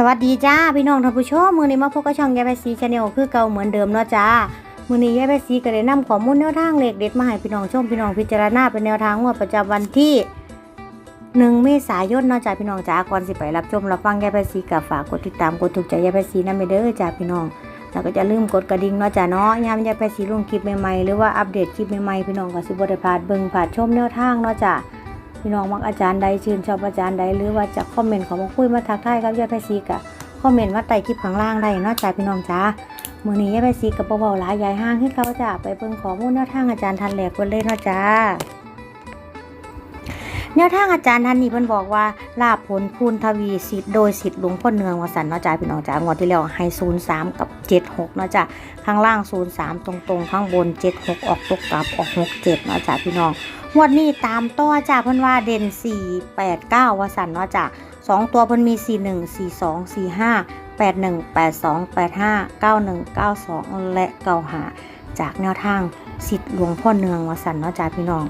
สวัสดีจ้าพี่น้องท่านผู้ชมมือนี้มาพบกับช่องยายแพซีชาแนลคือเก่าเหมือนเดิมเนาะจ้ามือนี้ยายแพซีก็ได้นำข้อมูลแนวทางเลขเด็ดมาให้พี่น้องชมพี่น้องพิจารณาเป็นแนวทางงวดประจำวันที่หนึ่งเมษายนเนาะจ้าพี่น้องจ้าก่อนสิไปรับชมรับฟังยายแพซีกับฝากกดติดตามกดถูกใจยายแพซีนั่นไปเด้อจ้าพี่น้องแล้วก็จะลืมกดกระดิ่งเนาะจ้าเนาะยามยายแพซีลงคลิปใหม่ๆหรือว่าอัปเดตคลิปใหม่ๆพี่น้องก็สิบ่ได้พลาดเบิ่งพลาดชมแนวทางเนาะจ้า พี่น้องมักอาจารย์ใดชื่นชอบอาจารย์ใดหรือว่าจะคอมเมนต์ของมาคุยมาทักทายกับยายไพซีกะคอมเมนต์มาใต้คลิปข้างล่างได้เนอกจากพี่น้องจ้ามือนี้ยายไพซีกับเบาๆหลายยายห้างให้เขาจะไปเบิ่งขอมูลแนวทางอาจารย์ทันแหลกคนเลยเนาะจ้าแนวทางอาจารย์ท่านนี้เพิ่นบอกว่าลาบผลพูนทวีสิทธิ์โดยสิทธิ์หลวงพ่อเนืองวสันเนาะจ้าพี่น้องจ้างวดที่แล้วให้03กับ76เนาะจ้าข้างล่าง03ตรงๆ ข้างบน76ออกตกกลับออก67เนาะจ้าพี่น้อง งวดนี้ตามต่อจ้าเพิ่นว่าเด่น4 8 9ว่าสันเนาจ้าสองตัวเพิ่นมี 4 1 4 2 4 5 8 1 8 2 8 5 9 1 9 2 และ9หาจากแนวทางสิทธิ์หลวงพ่อเนืองว่าสันเนาะจ้าพี่น้อง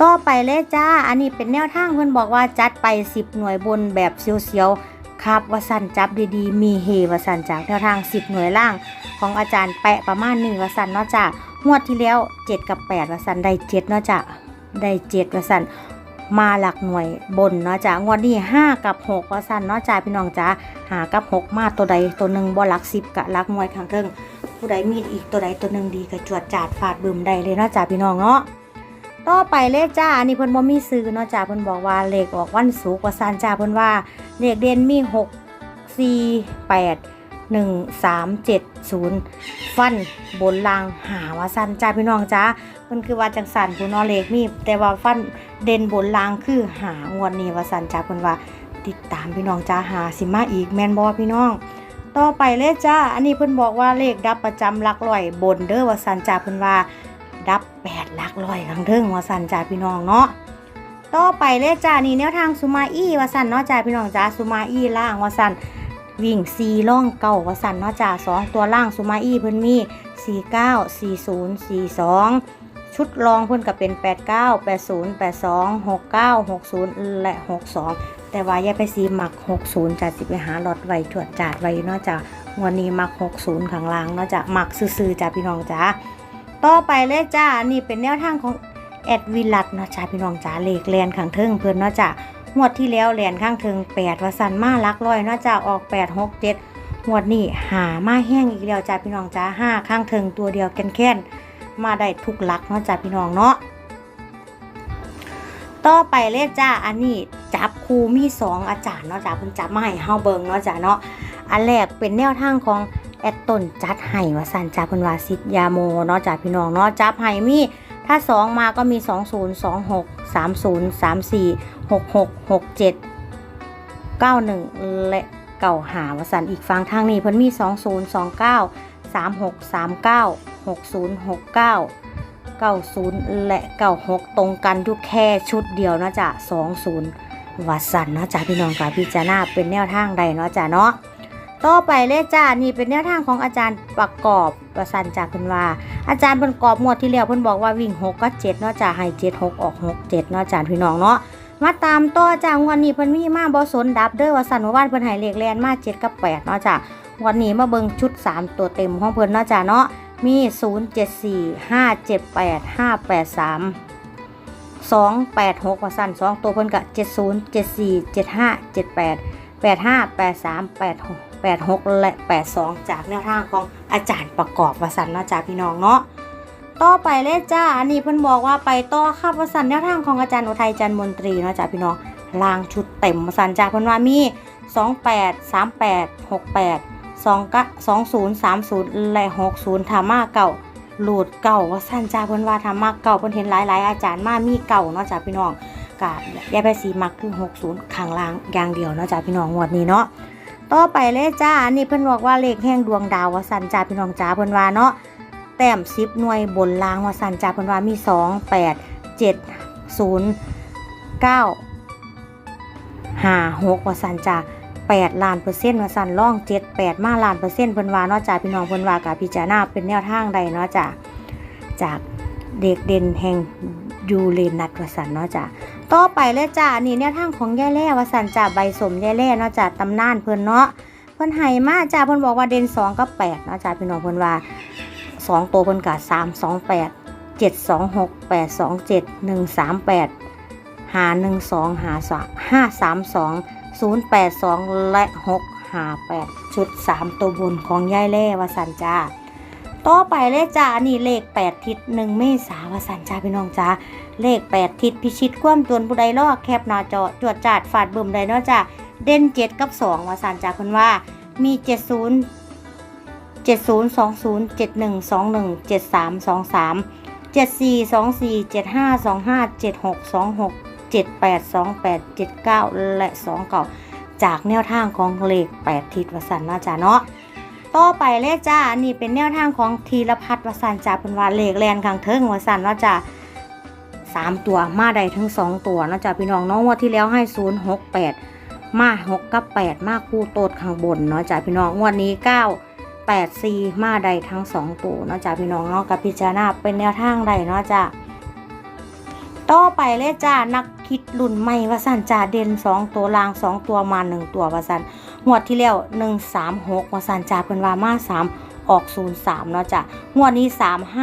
ต่อไปเลยจ้า อันนี้เป็นแนวทางเพิ่นบอกว่าจัดไป 10 หน่วยบนแบบเสียวๆครับว่าสันจับดีๆ มีเฮว่าสันจากแนวทาง 10 หน่วยล่าง ของอาจารย์แปะประมาณนี้ว่าสันเนาะจ้างวดที่แล้ว 7 กับ8ว่าสันได้7เนาะจ้า ได้เจ็ดว่าสันมาหลักหน่วยบนเนาะจ้างวดนี้ห้ากับหกว่าสันเนาะจ้าพี่น้องจ้าหากับหกมาตัวใดตัวหนึ่งบ่หลักสิบกะหลักหน่วยข้างเทิงผู้ใดมีอีกตัวใดตัวหนึ่งดีก็จวดจาดฟาดบึมได้เลยเนาะจ้าพี่น้องเนาะต่อไปเลขจ้าอันนี้เพิ่นบ่มีซื้อเนาะจ้าเพิ่นบอกว่าเลขออกวันศุกร์ว่าสันจ้าเพิ่นว่าเลขเด่นมีหกสี่แปด หนึ่งสามเจ็ดศูนย์ฟันบนลางหาว่าสันจ้าพี่น้องจ้ามันคือว่าจังสันผู้นอเล็กมี แต่ว่าฟันเด่นบนลางคือหางวดนี้ว่าสันจ้าเพิ่นว่าติดตามพี่น้องจ้าหาสิมาอีกแม่นบ่พี่น้อง ต่อไปเลยจ้า อันนี้เพิ่นบอกว่าเลขดับประจำหลักร้อยบนเด้อว่าสันจ้าเพิ่นว่า ดับแปดหลักร้อยครั้งเทิงว่าสันจ้าพี่น้องเนาะต่อไปเลยจ้านี่แนวทางสุมาอี้ว่าสันเนาะจ้าพี่น้องจ้าสุมาอี้ล่างว่าสัน วิ่งซีล่องเก่าว่าสันเนาะจ้าสองตัวล่างสุมาอี้เพิ่นมี49 40 42ชุดรองเพิ่นก็เป็น 89 80 82 69 60 และ 62 แต่ว่าย่าไปซีมัก 60จะสิไปหาลอดไว้ถวดจาดไว้เนาะจ้ะวันนี้มัก 60ข้างล่างเนาะจ้ะมักซื่อๆจ้ะพี่น้องจ้าต่อไปเลยจ้านนี้เป็นแนวทางของแอดวิลัดเนาะจ้ะพี่น้องจ้าเลขแลนข้างเทิงเพิ่นเนาะจ้ะ งวดที่แล้วแหลนข้างเทิง8ว่าสันมาลักร้อยเนาจะออก8 6 7งวดนี้หามาแห้งอีกแล้วจ้าพี่น้องจ้าห้าข้างเทิงตัวเดียวแค้นแค้นมาได้ทุกลักเนาะจ้าพี่น้องเนาะต่อไปเลยจ้าอันนี้จับครูมีสองอาจารย์เนาะจ้าเพิ่นจับมาให้เฮาเบิ่งเนาะจ้าเนาะอันแรกเป็นแนวทางของแอดต้นจัดให้ว่าสันจ้าเพิ่นว่าสิทธิ์ยาโมเนาะจ้าพี่น้องเนาะจับให้มี ถ้าสองมาก็มี 20 26 30 34 66 67 91 และเก่าหาวสันอีกฟังทางนี้เพิ่นมี 2029 3639 6069 90 และ 96 ตรงกันอยู่แค่ชุดเดียวนะจ้ะ20วัสันเนาะจ้ะพี่น้องค่ะพิจารณาเป็นแนวทางใดเนาะจ้ะเนาะต่อไปเลยจ้านี่เป็นแนวทางของอาจารย์ประกอบประสันจากเพิ่นว่า อาจารย์เพิ่นกรอบงวดที่แล้วเพิ่นบอกว่าวิ่ง6ก็7เนาะจ้ะให้7 6ออก6 7เนาะจ้ะพี่น้องเนาะมาตามต่อจ้ากวันนี้เพิ่นมีมาบ่สนดับเด้อว่าสันว่าเพิ่นให้เลขแลนมา7กับ8เนาะจ้ะวันนี้มาเบิ่งชุด 3 ตัวเต็มของเพิ่นเนาะจ้ะเนาะมี 074 578 583 286ว่าสั่น2ตัวเพิ่นก็70 74 75 78 85 83 86 86 และ 82 จากแนวทางของอาจารย์ประกอบวสันนะจ้ะพี่น้องเนาะต่อไปเลยจ้าอันนี้เพิ่นบอกว่าไปต่อครับวสันแนวทางของอาจารย์อุทัยจันทร์มนตรีเนาะจ้าพี่น้องลางชุดเต็มวสันจ้าเพิ่นว่ามี 28 38 68 2 20 30 และ 60ธรรมาเก่าหลุดเก่าวสันจ้าเพิ่นว่าธรรมาเก่าเพิ่นเห็นหลายๆ อาจารย์มามีเก่าเนาะจ้าพี่น้องกะยายไปสีมักคือ60ข้างล่างอย่างเดียวเนาะจ้าพี่น้องงวดนี้เนาะ ต่อไปเลยจ้าอันนี้เพิ่นบอกว่าเลขแห่งดวงดาววสันจ้าพี่น้องจ้าเพิ่นว่าเนาะแต้มซิปหน่วยบนล่างว่าสันจ่าเพิ่นว่ามี2 8 7 0 9 5 6ว่าสันจ่า8ล้านเปอร์เซ็นต์ว่าสันล่อง7 8มาล้านเปอร์เซ็นต์เพิ่นว่าเนาะจ้าพี่น้องเพิ่นว่ากับพิจารณาเป็นแนวทางใดเนาะจ้าจากเด็กเด่นแห่งยูเรนัสว่าสันเนาะจ้า ต่อไปเลยจ้าอันนี้แนวทางของแย่แล่วาสันจ้าใบสมแย่แล่เนาะจ้าตำนานเพิ่นเนาะเพิ่นให้มาจ้าเพิ่นบอกว่าเด่นสองกับแปดเนาะจ้าพี่น้องเพิ่นว่าสองตัวเพิ่นกะสามสองแปดเจ็ดสองหกแปดสองเจ็ดหนึ่งสามแปดหาหนึ่งสองหาสามห้าสามสองศูนย์แปดสองและหกหาแปดชุดสามตัวบนของยายเล่วาสันจ้าต่อไปเลขจ้านนี้เลขแปดทิศหนึ่งเมษาวสันจ้าพี่น้องจ้า เลขแปดทิศพิชิตความจนผู้ใดลอกแคบหน้าจอจวดจาดฝาดเบิ่มใดเนาะจ้าเด่นเจ็ดกับสองวสันจ้าคนว่ามีเจ็ดศูนย์เจ็ดศูนย์สองศูนย์เจ็ดหนึ่งสองหนึ่งเจ็ดสามสองสามเจ็ดสี่สองสี่เจ็ดห้าสองห้าเจ็ดหกสองหกเจ็ดแปดสองแปดเจ็ดเก้าและสองเก้าจากแนวทางของเลขแปดทิศวสันเนาจ้าเนาะต่อไปเลขจ้านนี้เป็นแนวทางของธีรพัฒน์วสันจ่าเป็นว่าเลขแลนข้างเทิงวสันเนาจ้า สามตัวมาได้ทั้งสองตัวเนาะจ้าพี่น้องน้องงวดที่แล้วให้ศูนย์หกแปดมาหกกับแปดมาคู่โตดข้างบนเนาะจ้าพี่น้องงวดนี้เก้าแปดสี่มาได้ทั้งสองตัวเนาะจ้าพี่น้องเนาะกับพิจารณาเป็นแนวทางใดเนาะจ้าต่อไปเลขจ้านักคิดรุ่นใหม่วสันจ่าเด่นสองตัวลางสองตัวมาหนึ่งตัววสันงวดที่แล้ว136มาสันจ่าเพิ่นว่ามา3ออก03เนาะจ้ะงวดนี้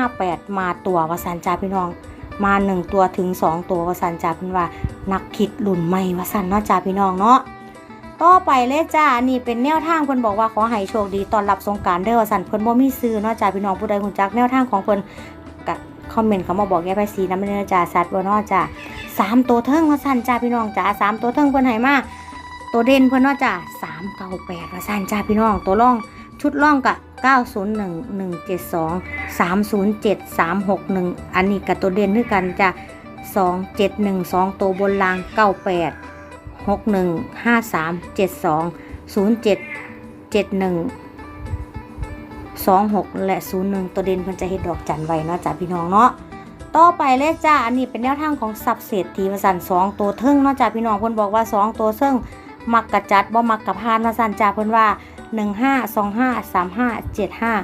358มาตัววาสันจ่าพี่น้อง มา1ตัวถึง2ตัววาสันจาเพิ่นว่า นักคิดรุ่นใหม่วาสันเนาะจ้าพี่น้องเนาะต่อไปเลยจ้า นี่เป็นแนวทางเพิ่นบอกว่าขอให้โชคดีตอนรับสงการเด้อวาสันเพิ่นบ่มีซื้อเนาะจ้าพี่น้องผู้ใดรู้จักแนวทางของเพิ่นก็คอมเมนต์เขามาบอกแก้ไปสีน้ำเนื้อจ้าสัตว์บ่เนาะจ้าสามตัวเทิงวาสันจ้าพี่น้องจ้าสามตัวเทิงเพิ่นให้มาตัวเด่นเพื่นว่าจ้ะสามเก้าแปดว่าสันจ้าพี่น้องตัวร่อง ชุดร่องกะเก้าศูนย์หนึ่งหนึ่งเจ็ดสองสามศูนย์เจ็ดสามหกหนึ่งอันนี้กับตัวเด่นด้วยกันจะสองเจ็ดหนึ่งสองตัวบนรางเก้าแปดหกหนึ่งห้าสามเจ็ดสองศูนย์เจ็ดเจ็ดหนึ่งสองหกและศูนย์หนึ่งตัวเด่นเพิ่นจะเฮ็ดดอกจันไว้เนาะจ้ะพี่น้องเนาะต่อไปเลยจ้า อันนี้เป็นแนวทางของสับเศรษฐีวสันสองตัวเทิงเนาะจ้าพี่น้องเพิ่นบอกว่าสองตัวเทิงมักกะจัดบ่มักกะพานวสันจ้าเพิ่นว่า หนึ่งห้าสองห้าสามห้าเจ็ดห้า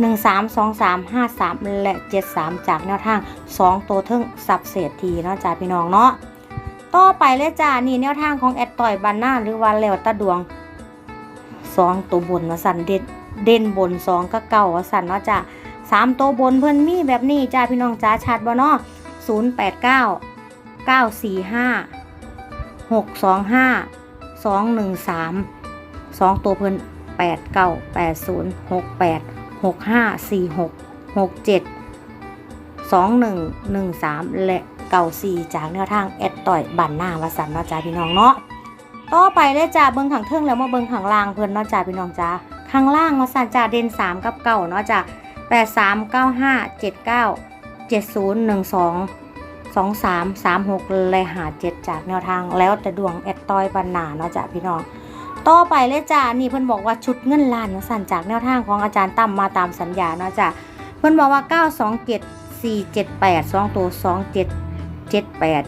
หนึ่งสามสองสามห้าสามและเจ็ดสามจากแนวทางสองตัวเทิงสับเศรษฐีเนาะจ้าพี่น้องเนาะต่อไปเลยจ้านี่แนวทางของแอดต่อยบันหน้าหรือว่าเลวตะดวงสองตัวบนวสันเด่นเด่นบนสองก็เก่าสันเนาะจ้าสามตัวบนเพิ่อนมีแบบนี้จ้าพี่น้องจ้าชัดบ่เนาะศูนย์แปดเก้าเก้าสี่ห้าหกสองห้าสองหนึ่งสามสองตัวเพิ่นแปดเก้าแปดศูน ย์หกแปดหกห้าสี่หกหกเจ็ดสองหนึ่งหนึ่งสามและเก้าสี่จากแนวทางแอดต่อยบันหน้าวสันเนาะจ้าพี่น้องเนาะต่อไปเลยจ้าเบิ้งขังเทิงแล้วมาเบิ้งขังล่างเพิ่อนเนาะจ้าพี่น้องจ้าข้างล่างวสันจ้าเด่นสามกับเก้าเนาะจ้าแปดสามเก้าห้าเจ็ดเก้าเจ็ดศูนย์หนึ่งสองสองสามสามหกเลยหาเจ็ดจากแนวทางแล้วแต่ดวงแอดต้อยปันนาเนาะจ้ะพี่น้อง ต่อไปเลยจ้านี่เพิ่นบอกว่าชุดเงินล้านเนาะสั่นจากแนวทางของอาจารย์ตั้มมาตามสัญญาเนาะจ้ะเพิ่นบอกว่าเก้าสองเจ็ดสี่เจ็ดแปดสองตัวสองเจ็ดเจ็ดแปด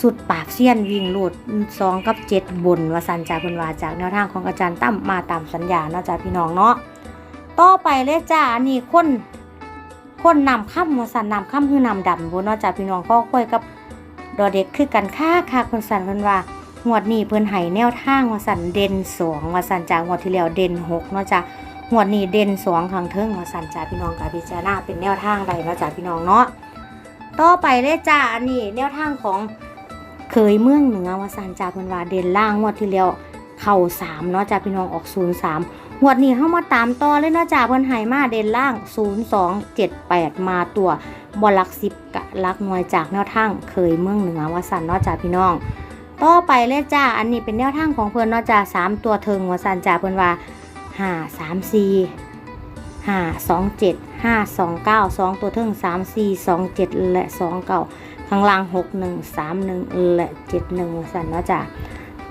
สุดปากเสี้ยนวิ่งหลุดสองกับเจ็ดบนว่าสันจากเพิ่นว่าจากแนวทางของอาจารย์ตั้มมาตามสัญญาเนาะจ้ะพี่น้องเนาะต่อไปเลยจ้านนี้คนคนนำข้ามมาสันนำข้ามคือนำดำบนเนาะจ้าพี่น้องก็ค่อยกับดอเด็กคือกันค่าค่ะคนสันเพิ่นว่า งวดนี้เพิ่นให้แนวทางว่าสันเด่นสองว่าสันจากงวดที่แล้วเด่นหกเนาะจ้างวดนี้เด่นสองข้งเทิงว่าสันจ้าพี่น้องกับพิจารณาเป็นแนวทางใดเนาะจ้าพี่น้องเนาะต่อไปเลยจ้าอันนี้แนวทางของเคยเมืองเหนือว่าสันจ้าเพิ่นว่าเด่นล่างงวดที่แล้วเข่าสามเนาะจ้าพี่น้องออกศูนย์สามงวดนี้เข้ามาตามต่อเลยเนาะจ้าเพิ่นให้มาเด่นล่าง0278มาตัวบอลักสิบกะลักหน่วยจากแนวทางเคยเมืองเหนือว่าสันเนาะจ้าพี่น้อง ต่อไปเลยจ้า อันนี้เป็นแนวทางของเพิ่อนเนาะจ้าสามตัวเทิงว่าสันจ้าเพิ่อนว่าห้าสามสี่ห้าสองเจ็ดห้าสองเก้าสองตัวเทิงสามสี่สองเจ็ดและสองเก้าข้างล่างหกหนึ่งสามหนึ่งและเจ็ดหนึ่งว่าสันเนาะจ้า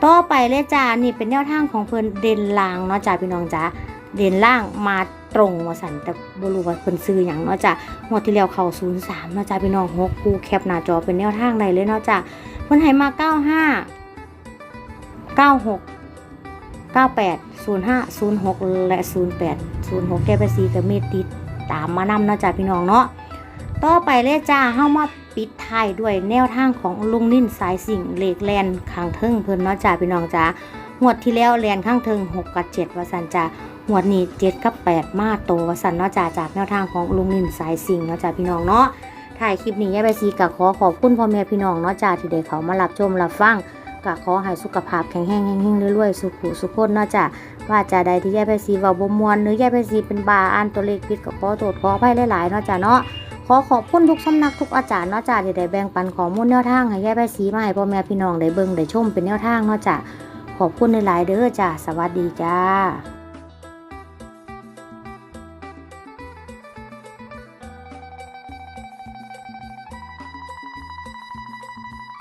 ต่อไปเลยจ้านี่เป็นแนวทางของเพิ่อนเด่นล่างเนาะจ้าพี่น้องจ้าเด่นล่างมา ตรงว่าสันแต่บรูว่าเพิ่นซื้อหยังเนาะจ้างวดที่แล้วเข้า03เนาะจ้าพี่น้อง6คู่แคปหน้าจอเป็นแนวทางใดเลยเนาะจ้าเพิ่นให้มา95 96 98 05 06และ08 06แก้ไปสีกับเมตติดตามมานำเนาะจ้าพี่น้องเนาะต่อไปเลยจ้าเฮามาปิดท้ายด้วยแนวทางของลุงนิ่นสายสิ่งเหล็กแลนข้างเทิงเพิ่นเนาะจ้าพี่น้องจ้างวดที่แล้วแลนข้างเทิง6กับ7ว่าสันจ้ะ งวดนี้7กับ8มาโตวสันเนาะจ้ะจากแนวทางของลุงนินสายสิงเนาะจ้ะพี่น้องเนาะถ่ายคลิปนี้ยายใบซีก็ขอขอบคุณพ่อแม่พี่น้องเนาะจ้ะที่ได้เขามารับชมรับฟังก็ขอให้สุขภาพแข็งแรงแห้งๆรวยๆสุขุสุขคนเนาะจ้ะว่าจะใดที่ยายไปสีเว้าบ่มวนหรือยายไปสีเป็นบาอ่านตัวเลขผิดก็ขอโทษขออภัยหลายๆเนาะจ้ะเนาะขอขอบคุณทุกสำนักทุกอาจารย์เนาะจ้ะที่ได้แบ่งปันข้อมูลแนวทางให้ยายไปสีมาให้พ่อแม่พี่น้องได้เบิ่งได้ชมเป็นแนวทางเนาะจ้ะขอบคุณหลายๆเด้อจ้ะสวัสดีจ้า